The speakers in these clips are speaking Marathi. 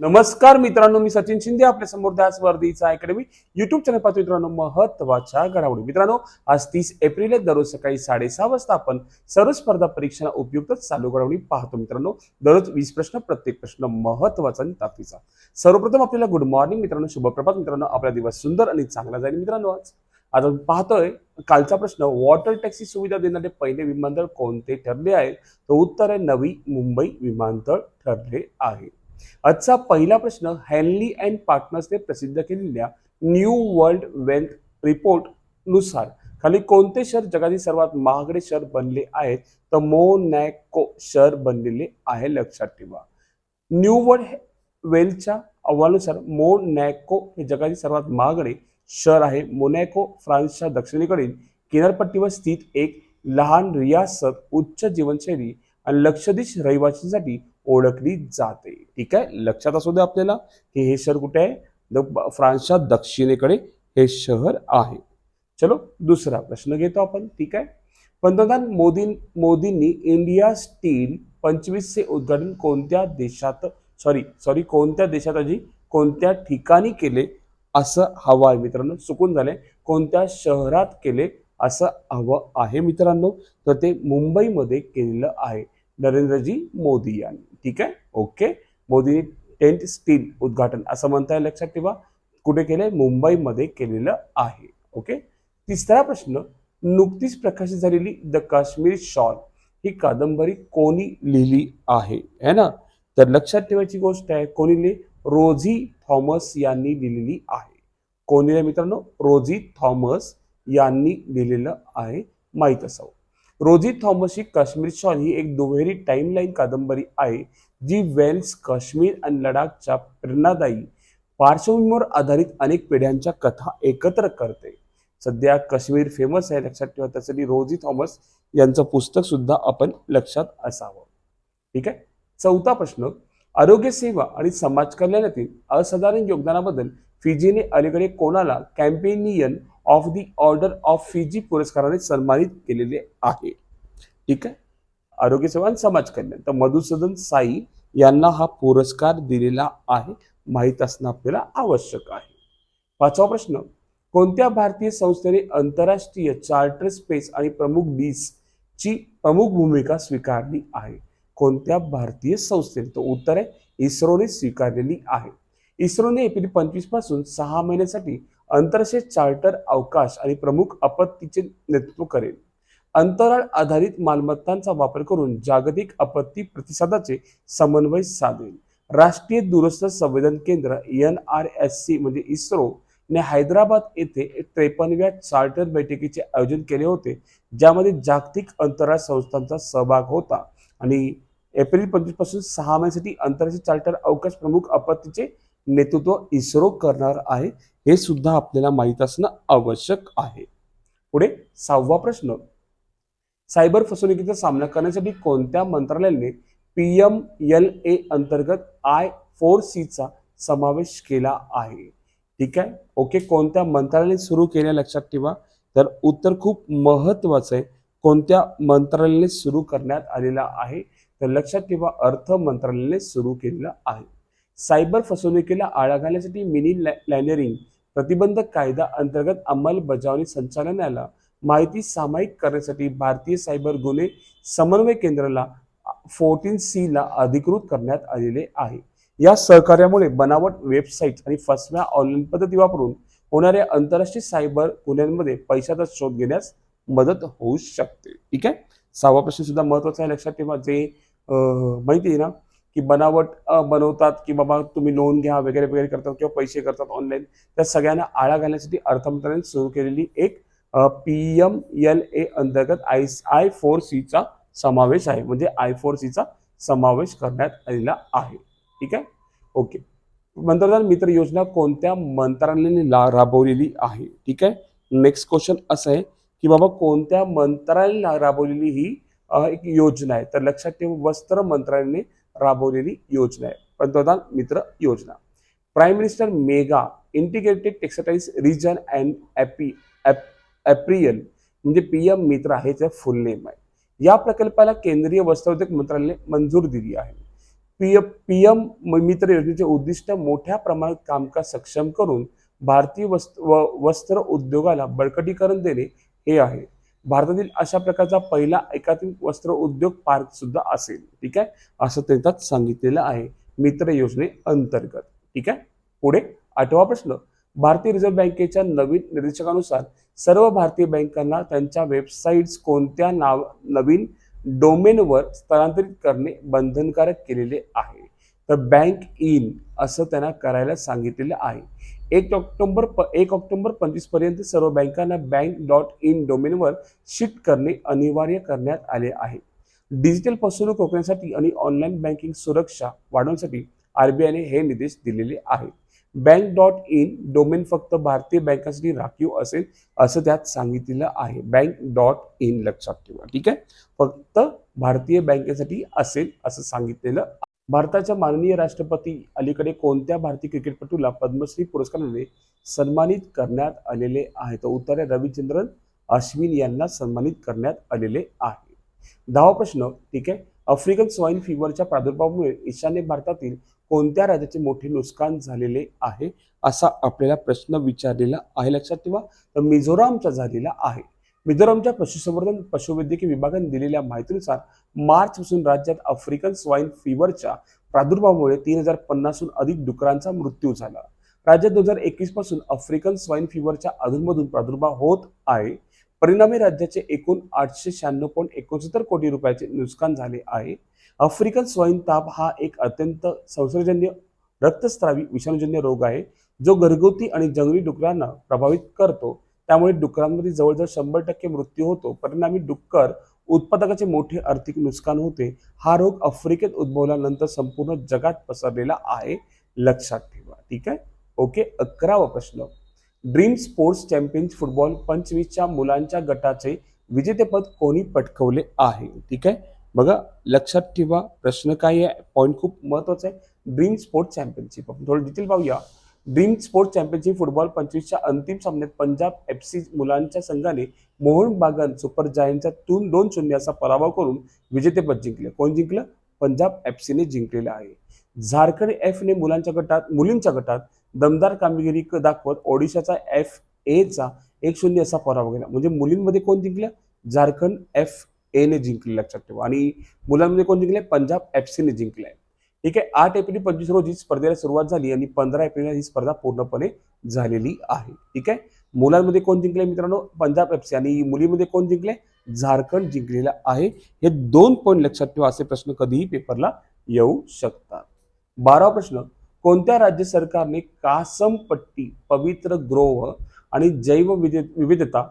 नमस्कार मित्रांनो मी सचिन शिंदे आपल्यासमोर त्याच वर्दीचा अकॅडमी युट्यूब चॅनल पाहतो मित्रांनो महत्त्वाच्या घडामोडी. मित्रांनो आज तीस एप्रिल दररोज सकाळी साडेसहा वाजता आपण सर्व स्पर्धा परीक्षा उपयुक्त चालू घडामोडी पाहतो मित्रांनो. दररोज वीस प्रश्न प्रत्येक प्रश्न महत्त्वाचा आणि ताकदीचा. सर्वप्रथम आपल्याला गुड मॉर्निंग मित्रांनो शुभप्रभात मित्रांनो. आपला दिवस सुंदर आणि चांगला जाईल मित्रांनो आज. आज आपण पाहतोय कालचा प्रश्न वॉटर टॅक्सी सुविधा देणारे पहिले विमानतळ कोणते ठरले आहे? तर उत्तर आहे नवी मुंबई विमानतळ ठरले आहे. आजचा पहिला प्रश्न हॅनली अँड पार्टनर्सने प्रसिद्ध केलेल्या न्यू वर्ल्ड वेल्थ रिपोर्टनुसार खाली कोणते शहर जगातील सर्वात महागडे शहर बनले आहेत? तर मोनॅको शहर बनलेले आहे लक्षात ठेवा. न्यू वर्ल्ड वेल्थच्या अहवालानुसार मोनॅको हे जगातील सर्वात महागडे शहर आहे. मोनॅको फ्रान्सच्या दक्षिणेकडील किनारपट्टीवर स्थित एक लहान रियासत उच्च जीवनशैली आणि लक्षदीश रहिवाशांसाठी ओळखली जाते. ठीक आहे? लक्षात असू दे आपल्याला की हे शहर कुठे आहे? फ्रान्सच्या दक्षिणेकडे हे शहर आहे. चलो दुसरा प्रश्न घेतो आपण. ठीक आहे? पंतप्रधान मोदी मोदींनी इंडिया स्टील पंचवीसचे उद्घाटन कोणत्या देशात सॉरी सॉरी कोणत्या देशात आधी कोणत्या ठिकाणी केले असं हवं आहे मित्रांनो? चुकून झाले कोणत्या शहरात केले असं हवं आहे मित्रांनो? तर ते मुंबईमध्ये केलेलं आहे. नरेंद्रजी मोदी यांनी. ठीक आहे? ओके? मोदींनी टेंट स्टील उद्घाटन असं म्हणताय लक्षात ठेवा. कुठे केलंय? मुंबईमध्ये केलेलं आहे. ओके? तिसरा प्रश्न नुकतीच प्रकाशित झालेली द काश्मीर शॉल ही कादंबरी कोणी लिहिली आहे? है ना? तर लक्षात ठेवायची गोष्ट आहे कोणी लिहिली? रोझी थॉमस यांनी लिहिलेली आहे. कोणी मित्रांनो? रोझी थॉमस यांनी लिहिलेलं आहे. माहीत असावं. रोझी थॉमस ही काश्मीर शॉल ही एक दुहेरी टाईमलाईन कादंबरी आहे जी वेल्स काश्मीर आणि लडाखच्या प्रेरणादायी पार्श्वभूमीवर आधारित अनेक पिढ्यांच्या कथा एकत्र करते. सध्या काश्मीर फेमस आहे लक्षात ठेवा त्यासाठी रोझी थॉमस यांचं पुस्तक सुद्धा आपण लक्षात असावं. ठीक आहे? चौथा प्रश्न आरोग्य सेवा आणि समाज कल्याणातील असाधारण योगदानाबद्दल फिजीने अलीकडे कोणाला companion of the order of Fiji पुरस्काराने सन्मानित केलेले आहे. ठीक आहे? आरोग्य सेवा आणि समाज कल्याण. तर मधुसूदन साई यांना हा पुरस्कार दिलेला आहे. माहीत असणं आपल्याला आवश्यक आहे. पाचवा प्रश्न. कोणत्या भारतीय संस्थेने आंतरराष्ट्रीय चार्टर स्पेस आणि प्रमुख डीस ची प्रमुख भूमिका स्वीकारली आहे? कोणत्या भारतीय संस्थेने? तो उत्तर आहे इस्रोने स्वीकारलेली आहे. इस्रोने एप्रिल पंचवीसपासून सहा महिन्यासाठी आंतरराष्ट्रीय चार्टर अवकाश आणि प्रमुख आपत्तीचे नेतृत्व करेल. अंतराळ आधारित मालमत्तांचा वापर करून जागतिक आपत्ती प्रतिसादाचे समन्वय साधेल. राष्ट्रीय दूरस्थ संवेदन केंद्र एन आर एस सी म्हणजे इस्रो ने हैदराबाद येथे त्रेपन्नव्या चार्टर बैठकीचे आयोजन केले होते ज्यामध्ये जागतिक अंतराळ संस्थांचा सहभाग होता आणि एप्रिल पंचवीसपासून सहा महिन्यासाठी आंतरराष्ट्रीय चार्टर अवकाश प्रमुख आपत्तीचे नेतृत्व इस्रो करणार आहे हे सुद्धा आपल्याला माहीत असणं आवश्यक आहे. पुढे सहावा प्रश्न. सायबर फसवणुकीचा सामना करण्यासाठी कोणत्या मंत्रालयाने पी एम एल ए अंतर्गत आय फोर सीचा समावेश केला आहे? ठीक आहे? ओके कोणत्या मंत्रालयाने सुरू केल्या लक्षात ठेवा. तर उत्तर खूप महत्वाचं आहे. कोणत्या मंत्रालयाने सुरू करण्यात आलेला आहे? तर लक्षात ठेवा अर्थ मंत्रालयाने सुरू केलेला आहे. सायबर फसवणुकीला आळा घालण्यासाठी मिनी लँडरिंग प्रतिबंध कायदा अंतर्गत अंमलबजावणी संचालनाला माहिती सामायिक करण्यासाठी भारतीय सायबर गुन्हे समन्वय केंद्राला फोर्टीन सी ला अधिकृत करण्यात आलेले आहे. या सहकार्यामुळे बनावट वेबसाईट आणि फसव्या ऑनलाईन पद्धती वापरून होणाऱ्या आंतरराष्ट्रीय सायबर गुन्ह्यांमध्ये पैशाचा शोध घेण्यास मदत होऊ शकते. ठीक आहे? सहावा प्रश्न सुद्धा महत्त्वाचा आहे. लक्षात ठेवा. जे माहिती आहे ना की बनावट बनवतात की बाबा तुम्ही लोन घ्या वगैरे वगैरे करतात किंवा पैसे करतात ऑनलाईन त्या सगळ्यांना आळा घालण्यासाठी अर्थमंत्र्याने सुरू केलेली एक पी एम एल ए अंतर्गत आय आय फोर सीचा समावेश आहे. म्हणजे आय फोर सीचा समावेश करण्यात आलेला आहे. ठीक आहे? ओके. पंतप्रधान मित्र योजना कोणत्या मंत्रालयाने राबवलेली आहे? ठीक आहे? नेक्स्ट क्वेश्चन असं आहे की बाबा कोणत्या मंत्रालयाने राबवलेली ही एक योजना आहे? तर लक्षात ठेवा वस्त्र मंत्रालयाने राबवलेली योजना आहे पंतप्रधान मित्र योजना prime minister mega integrated textiles region and Appy apparel म्हणजे पी एम मित्र आहे फुल नेम आहे. या प्रकल्पाला केंद्रीय वस्त्रोद्योग मंत्रालयाने मंजूर दिली आहे. पी पीएम मित्र योजनेचे उद्दिष्ट मोठ्या प्रमाणात कामकाज सक्षम करून भारतीय वस्त्र व- वस्त्र उद्योगाला बळकटीकरण देणे हे आहे. भारतातील अशा प्रकारचा पहिला एकात्मिक वस्त्र उद्योग पार्क सुद्धा असेल. ठीक आहे? असं त्याच्यात सांगितलेलं आहे मित्र योजने अंतर्गत. ठीक आहे? पुढे आठवा प्रश्न. भारतीय रिझर्व्ह बँकेच्या नवीन निर्देशकानुसार सर्व भारतीय बँकांना त्यांच्या वेबसाईट्स कोणत्या नाव नवीन डोमेनवर स्थलांतरित करणे बंधनकारक केलेले आहे? तर बँक इन असं त्यांना करायला सांगितलेलं आहे. एक ऑक्टोबर प एक ऑक्टोबर पंचवीसपर्यंत सर्व बँकांना बँक डॉट इन डोमेनवर शिफ्ट करणे अनिवार्य करण्यात आले आहे. डिजिटल फसवणूक रोखण्यासाठी आणि ऑनलाईन बँकिंग सुरक्षा वाढवण्यासाठी आरबीआयने हे निर्देश दिलेले आहेत. बँक डॉट इन डोमेन फक्त भारतीय बँकांसाठी राखीव असेल असं त्यात सांगितलेलं आहे. बँक डॉट इन लक्षात ठेवा. ठीक आहे? फक्त भारतीय बँकेसाठी असेल असं सांगितलेलं भारताच्या माननीय राष्ट्रपती अलीकडे कोणत्या भारतीय क्रिकेटपटूला पद्मश्री पुरस्काराने सन्मानित करण्यात आलेले आहे? तर उत्तर आहे रविचंद्रन अश्विन यांना सन्मानित करण्यात आलेले आहे. दहावा प्रश्न ठीक आहे? आफ्रिकन स्वाईन फिवरच्या प्रादुर्भावामुळे ईशान्य भारतातील कोणत्या राज्याचे मोठे नुकसान झालेले आहे? असा आपल्याला प्रश्न विचारलेला आहे. लक्षात ठेवा. तर मिझोरामचा झालेला आहे. मिझोरामच्या पशुसंवर्धन पशुवैद्यकीय विभागाने दिलेल्या माहितीनुसार मार्चपासून राज्यात आफ्रिकन स्वाईन फिवरच्या प्रादुर्भावामुळे तीन हजार पन्नासहून अधिक डुकरांचा मृत्यू झाला. राज्यात दोन हजार एकवीसपासून आफ्रिकन स्वाईन फिवरच्या अधूनमधून प्रादुर्भाव होत आहे. परिणामी राज्याचे एकूण आठशे शहाण्णव पॉईंट एकोणसत्तर कोटी रुपयाचे नुकसान झाले आहे. आफ्रिकन स्वाईन ताप हा एक अत्यंत संसर्गजन्य रक्तस्रावी विषाणूजन्य रोग आहे जो घरगुती आणि जंगली डुकरांना प्रभावित करतो. त्यामुळे डुकरांमध्ये जवळजवळ शंभर टक्के मृत्यू होतो. परिणामी डुक्कर उत्पादकाचे मोठे आर्थिक नुकसान होते. हा रोग आफ्रिकेत उद्भवल्यानंतर संपूर्ण जगात पसरलेला आहे लक्षात ठेवा. ठीक आहे? ओके अकरावा प्रश्न. ड्रीम स्पोर्ट्स चॅम्पियन्स फुटबॉल पंचवीसच्या मुलांच्या गटाचे विजेतेपद कोणी पटकवले आहे? ठीक आहे? बघा लक्षात ठेवा प्रश्न काय आहे? पॉईंट खूप महत्त्वाचा आहे. Dream sports championship. आपण थोडं डिटेल पाहूया. ड्रीम स्पोर्ट्स चॅम्पियनशिप फुटबॉल पंचवीसच्या अंतिम सामन्यात पंजाब एफ सी मुलांच्या संघाने मोहन बागन सुपर जायंटचा तून दोन शून्य असा पराभव करून विजेतेपद जिंकले. कोण जिंकलं? पंजाब एफ सीने जिंकलेलं आहे. झारखंड एफने मुलांच्या गटात मुलींच्या गटात दमदार कामगिरी क- दाखवत ओडिशाचा एफ एचा एक शून्य असा पराभव केला. म्हणजे मुलींमध्ये कोण जिंकलं? झारखंड एफ एने जिंकले लक्षात ठेवा. आणि मुलांमध्ये कोण जिंकले पंजाब एफ सीने आहे ठीक आहे आठ एप्रिल पंचवीस रोजी स्पर्धेला सुरुवात झाली आणि पंधरा एप्रिलला ही स्पर्धा पूर्णपणे झालेली आहे. ठीक आहे? मुलांमध्ये कोण जिंकले मित्रांनो? पंजाब एफसी आणि मुलीमध्ये कोण जिंकले झारखंड जिंकलेला आहे. हे दोन पॉईंट लक्षात ठेवा असे प्रश्न कधीही पेपरला येऊ शकतात. बारावा प्रश्न कोणत्या राज्य सरकारने कासमपट्टी पवित्र ग्रोह आणि जैव विविधता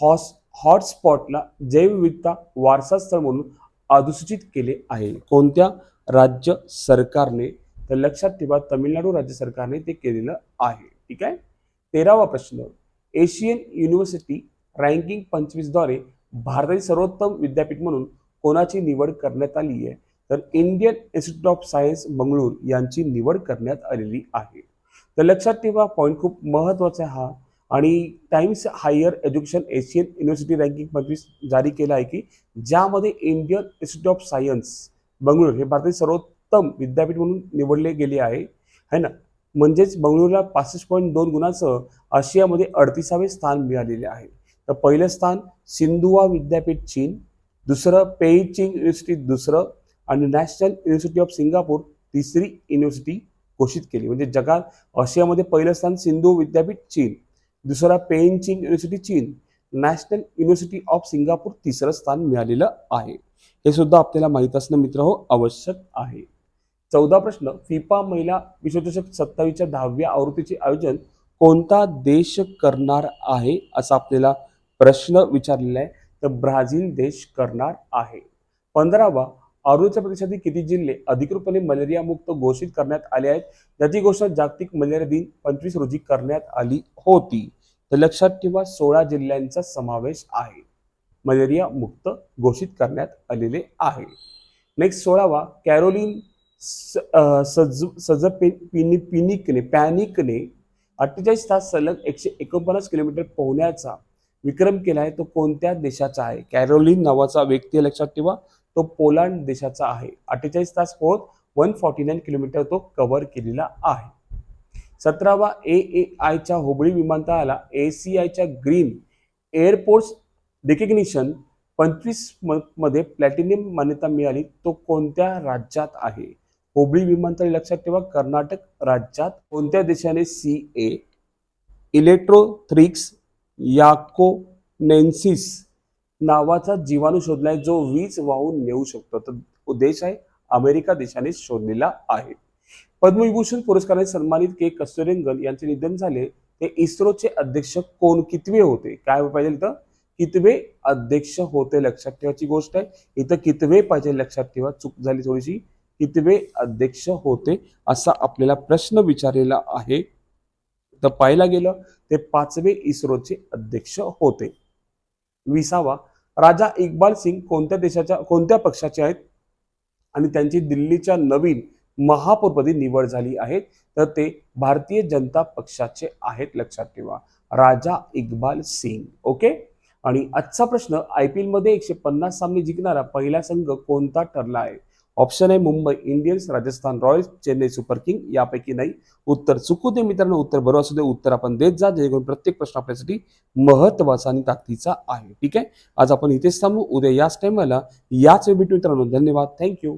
हॉस हॉटस्पॉटला जैवविविधता वारसा स्थळ म्हणून अधिसूचित केले आहे. कोणत्या राज्य सरकारने तर लक्षात ठेवा तमिळनाडू राज्य सरकारने ते केलेलं आहे. ठीक आहे? तेरावा प्रश्न. एशियन युनिव्हर्सिटी रँकिंग पंचवीसद्वारे भारतातील सर्वोत्तम विद्यापीठ म्हणून कोणाची निवड करण्यात आली आहे? तर Indian Institute of Science Bengaluru यांची निवड करण्यात आलेली आहे. तर लक्षात ठेवा पॉईंट खूप महत्त्वाचा आहे हा. आणि Times Higher Education Asian University Ranking पंचवीस जारी केलं आहे की ज्यामध्ये Indian Institute of Science Bengaluru हे भारतातील सर्वोत्तम विद्यापीठ म्हणून निवडले गेले आहे. है ना? म्हणजेच बंगळुरूला पासष्ट पॉईंट दोन गुणांसह आशियामध्ये अडतीसावे स्थान मिळालेले आहे. तर पहिलं स्थान सिंधुआ विद्यापीठ चीन दुसरं पेईचिंग युनिव्हर्सिटी दुसरं आणि नॅशनल युनिव्हर्सिटी ऑफ सिंगापूर तिसरी युनिव्हर्सिटी घोषित केली. म्हणजे जगात आशियामध्ये पहिलं स्थान सिंधू विद्यापीठ चीन. दुसरा पेईचिंग युनिव्हर्सिटी चीन. नॅशनल युनिव्हर्सिटी ऑफ सिंगापूर तिसरं स्थान मिळालेलं आहे. हे सुद्धा आपल्याला माहीत असणं मित्र हो आवश्यक आहे. चौदा प्रश्न. फिफा महिला विश्वचषक सत्तावीसच्या दहाव्या आवृत्तीचे आयोजन कोणता देश करणार आहे असा आपल्याला प्रश्न विचारलेला आहे. तर ब्राझील देश करणार आहे. पंधरावा अरुणाचल प्रदेशातील किती जिल्हे अधिकृतपणे मलेरिया मुक्त घोषित करण्यात आले आहेत? याची घोषणा जागतिक मलेरिया दिन पंचवीस रोजी करण्यात आली होती. तर लक्षात ठेवा सोळा जिल्ह्यांचा समावेश आहे. मलेरिया मुक्त घोषित करण्यात आलेले आहे. नेक्स्ट सोळावा कॅरोलिन स- सज सज पिनि पिनिकने पॅनिकने अठ्ठेचाळीस तास सलग एकशे एकोणपन्नास किलोमीटर पोहण्याचा विक्रम केला आहे. तो कोणत्या देशाचा आहे? कॅरोलिन नावाचा व्यक्ती लक्षात ठेवा. तो पोलंड देशाचा आहे. अठ्ठेचाळीस तास पोहत वन फॉर्टी नाईन किलोमीटर तो कव्हर केलेला आहे. सतरावा ए ए आयच्या हुबळी विमानतळाला ए सी आयच्या ग्रीन एअरपोर्ट्स रिकग्निशन पंचवीसमध्ये प्लॅटिनियम मान्यता मिळाली. तो कोणत्या राज्यात आहे? हुबळी विमानतळ लक्षात ठेवा. कर्नाटक राज्यात कोणत्या देशाने सी ए इलेक्ट्रोथ्रिक्स याकोनेन्सिस नावाचा जीवाणू शोधलाय जो वीज वाहून नेऊ शकतो. तर उद्देश देश आहे अमेरिका देशाने शोधलेला आहे. पद्मविभूषण पुरस्काराने सन्मानित के. कस्तुरंगन यांचे निधन झाले. ते इस्रोचे अध्यक्ष कोण? कितवे होते? काय पाहिजे इथं? कितवे अध्यक्ष होते लक्षात ठेवायची गोष्ट आहे. इथं कितवे पाहिजे लक्षात ठेवा चूक झाली थोडीशी. कितवे अध्यक्ष होते असा आपल्याला प्रश्न विचारलेला आहे. तर पाहायला गेलं ते पाचवे इस्रोचे अध्यक्ष होते. विसावा. राजा इक्बाल सिंग कोणत्या देशाच्या कोणत्या पक्षाचे आहेत? आणि त्यांची दिल्लीच्या नवीन महापौरपदी निवड झाली आहे. तर ते भारतीय जनता पक्षाचे आहेत लक्षात ठेवा. राजा इक्बाल सिंग ओके? आणि आजचा प्रश्न आय पी एलमध्ये एकशे पन्नास सामने जिंकणारा पहिला संघ कोणता ठरला आहे? ऑप्शन आहे Mumbai Indians Rajasthan Royals Chennai Super King यापैकी नाही. उत्तर चुकू दे मित्रांनो उत्तर बरोबर असू दे उत्तर आपण देत जा जेणेकरून प्रत्येक प्रश्न आपल्यासाठी महत्त्वाचा आणि ताकदीचा आहे. ठीक आहे? आज आपण इथेच थांबू. उद्या याच टाइमला याच वेळ भेटू मित्रांनो. धन्यवाद. थँक्यू